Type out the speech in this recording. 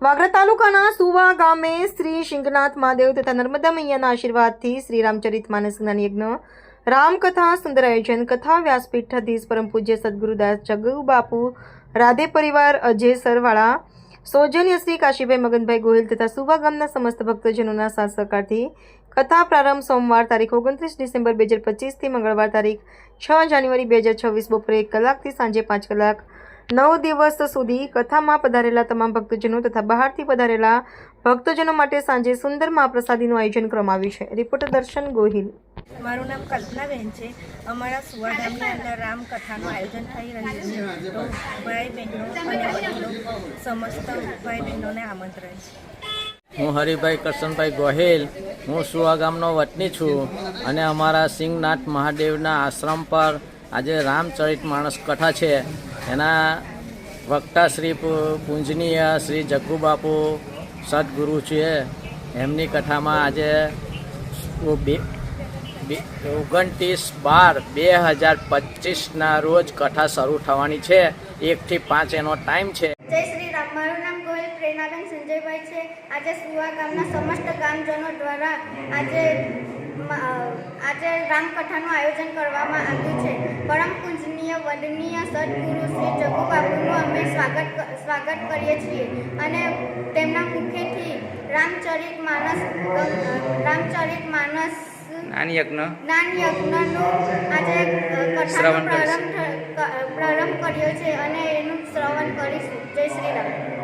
વાગરા તાલુકાના સુવા ગામે શ્રી શિંગનાથ મહાદેવ તથા નર્મદા મૈયાના આશીર્વાદથી શ્રી રામચરિત માનસ જ્ઞાન યજ્ઞ, રામકથા, સુંદર આયોજન, કથા વ્યાસપીઠાધીશ પરમ પૂજ્ય સદગુરુદાસ જગુ, બાપુ, રાધે પરિવાર, અજય સરવાળા, સૌજન્ય શ્રી કાશીભાઈ મગનભાઈ ગોહિલ તથા સુવા ગામના સમસ્ત ભક્તજનોના સાથ સહકારથી કથા પ્રારંભ સોમવાર તારીખ ઓગણત્રીસ ડિસેમ્બર બે હજાર પચીસથી મંગળવાર તારીખ છ જાન્યુઆરી બે હજાર છવ્વીસ બપોરે એક કલાકથી સાંજે પાંચ કલાક નવ દિવસ સુધી કથામાં પધારેલા તમામ ભક્તજનો તથા બહારથી પધારેલા ભક્તજનો માટે સાંજે સુંદર મહાપ્રસાદીનું આયોજન કરવામાં આવ્યું છે. રિપોર્ટર દર્શન ગોહિલ. મારું નામ કલ્પનાબેન છે. અમારા સુવાધામની અંદર રામકથાનું આયોજન થઈ રહ્યું છે. તો ભાઈ બહેનો અને સમસ્ત ભાઈ બહેનોને આમંત્રણ છે. હું હરિભાઈ કરશનભાઈ ગોહિલ. હું સુવા ગામનો વતની છું અને અમારા સિંહનાથ મહાદેવના આશ્રમ પર આજે રામચરિત માણસ કથા છે. એના વક્તા શ્રી પૂંજનીય શ્રી જગ્ગુ બાપુ સદગુરુ છે એમની કથામાં આજે ઓગણત્રીસ બાર બે હજાર પચીસના રોજ કથા શરૂ થવાની છે. એકથી પાંચ એનો ટાઈમ છે. જય છે. વંદનીય સદગુરુ શ્રી જગુ બાપુનું અમે સ્વાગત સ્વાગત કરીએ છીએ. અને તેમના મુખેથી રામચરિત માનસ રામચરિત માનસ જ્ઞાન યજ્ઞ જ્ઞાન યજ્ઞનું આજે કથાનો શ્રવણ પ્રારંભ પ્રારંભ કર્યો છે અને એનું શ્રવણ કરીશું. જય શ્રી રામ